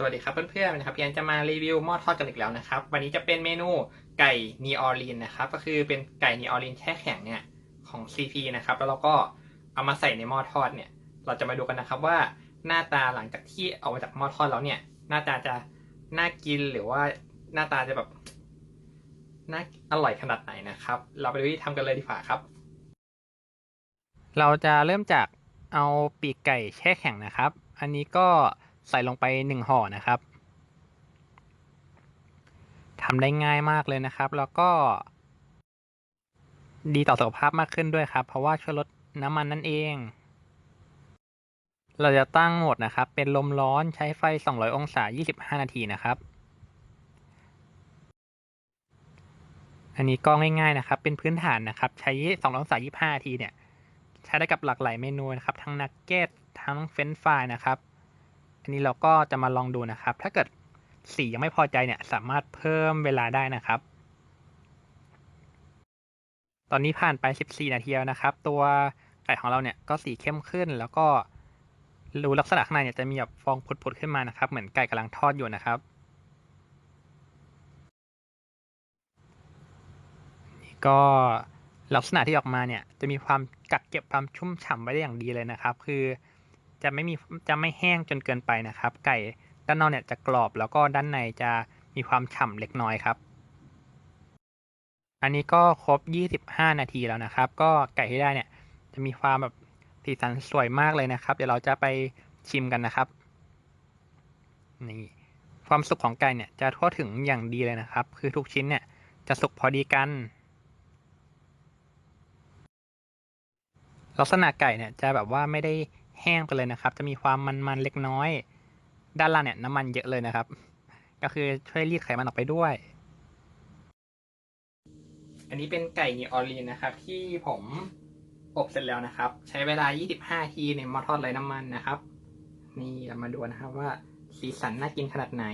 สวัสดีครับเพื่อนๆนะครับพี่แอนจะมารีวิวหม้อทอดกันอีกแล้วนะครับ วันนี้จะเป็นเมนูไก่นีออรีนนะครับ ก็คือเป็นไก่นีออรีนแช่แข็งเนี่ยของ CP นะครับ แล้วเราก็เอามาใส่ในหม้อทอดเนี่ย เราจะมาดูกันนะครับว่าหน้าตาหลังจากที่เอามาจากหม้อทอดแล้วเนี่ย หน้าตาจะน่ากินหรือว่าหน้าตาจะแบบน่าอร่อยขนาดไหนนะครับ เราไปดูที่ทำกันเลยดีกว่าครับ เราจะเริ่มจากเอาปีกไก่แช่แข็งนะครับ อันนี้ก็ ใส่ลงไปหนึ่งห่อนะครับทำได้ง่ายมากเลยนะครับ แล้วก็ ดีต่อสุขภาพมากขึ้นด้วยครับ เพราะว่าช่วยลดน้ำมันนั่นเอง เราจะตั้งโหมดนะครับ เป็นลมร้อนใช้ไฟ 200 องศา 25 นาทีนะครับ อันนี้ก็ง่ายๆนะครับ เป็นพื้นฐานนะครับ ใช้ 200 องศา 25 นาทีเนี่ย ใช้ได้กับหลากหลายเมนูนะครับ ทั้งนักเก็ต ทั้งเฟรนช์ฟรายนะครับ อันนี้เราก็จะมาลองดูนะครับ ถ้าเกิดสียังไม่พอใจเนี่ยสามารถเพิ่มเวลาได้นะครับ ตอนนี้ผ่านไป 14 นาทีแล้วนะครับ ตัวไก่ของเราเนี่ยก็สีเข้มขึ้น แล้วก็รูลักษณะข้างในเนี่ยจะมีแบบฟองผุดๆขึ้นมานะครับ เหมือนไก่กำลังทอดอยู่นะครับนี่ก็ลักษณะที่ออกมาเนี่ยจะมีความกักเก็บความชุ่มฉ่ำไว้ได้อย่างดีเลยนะครับ คือ จะไม่มีจะไม่แห้งจนเกินไปนะครับ ไก่ด้านนอกเนี่ยจะกรอบแล้วก็ด้านในจะมีความฉ่ำเล็กน้อยครับ อันนี้ก็ครบ 25 นาทีแล้วนะครับ ก็ไก่ที่ได้เนี่ยจะมีความแบบสีสันสวยมากเลยนะครับ เดี๋ยวเราจะไปชิมกันนะครับนี่ความสุกของไก่เนี่ยจะทั่วถึงอย่างดีเลยนะครับ คือทุกชิ้นเนี่ยจะสุกพอดีกัน ลักษณะไก่เนี่ยจะแบบว่าไม่ได้ แห้งไปเลยนะครับ จะมีความมันๆเล็กน้อย ด้านล่างเนี่ยน้ำมันเยอะเลยนะครับ ก็คือช่วยรีดไขมันออกไปด้วย อันนี้เป็นไก่นีออรีนนะครับ ที่ผมอบเสร็จแล้วนะครับ ใช้เวลา 25 ทีในหม้อทอดไร้น้ำมันนะครับ นี่เรามาดูนะครับว่าสีสันน่ากินขนาดไหน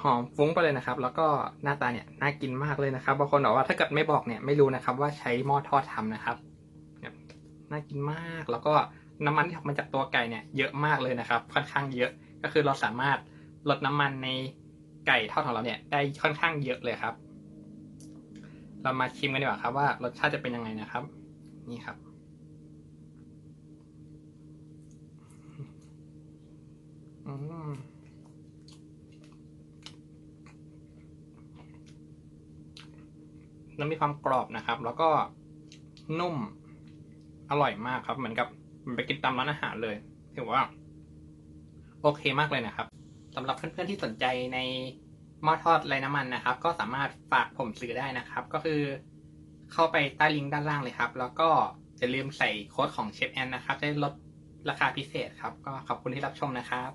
หอมฟุ้งไปเลยนะครับ แล้วก็หน้าตาเนี่ยน่ากินมากเลยนะครับบางคนบอกว่าถ้าเกิดไม่บอกเนี่ยไม่รู้นะครับว่าใช้หม้อทอดทำนะครับ น่ากินมาก แล้วก็น้ำมันที่ออกมาจากตัวไก่เนี่ยเยอะมากเลยนะครับ ค่อนข้างเยอะ ก็คือเราสามารถลดน้ำมันในไก่ทอดของเราเนี่ยได้ค่อนข้างเยอะเลยครับ เรามาชิมกันดีกว่าครับว่ารสชาติจะเป็นยังไงนะครับ นี่ครับ อืมแล้วมีความกรอบนะครับ แล้วก็นุ่ม อร่อยมากครับ เหมือนกับมันไปกินตามร้านอาหารเลยถือว่า โอเคมากเลยนะครับสำหรับเพื่อนๆที่สนใจในหม้อทอดไร้น้ำมันนะครับ ก็สามารถฝากผมซื้อได้นะครับ ก็คือเข้าไปใต้ลิงก์ด้านล่างเลยครับ แล้วก็อย่าลืมใส่โค้ดของเชฟแอนนะครับจะได้ลดราคาพิเศษครับ ก็ขอบคุณที่รับชมนะครับ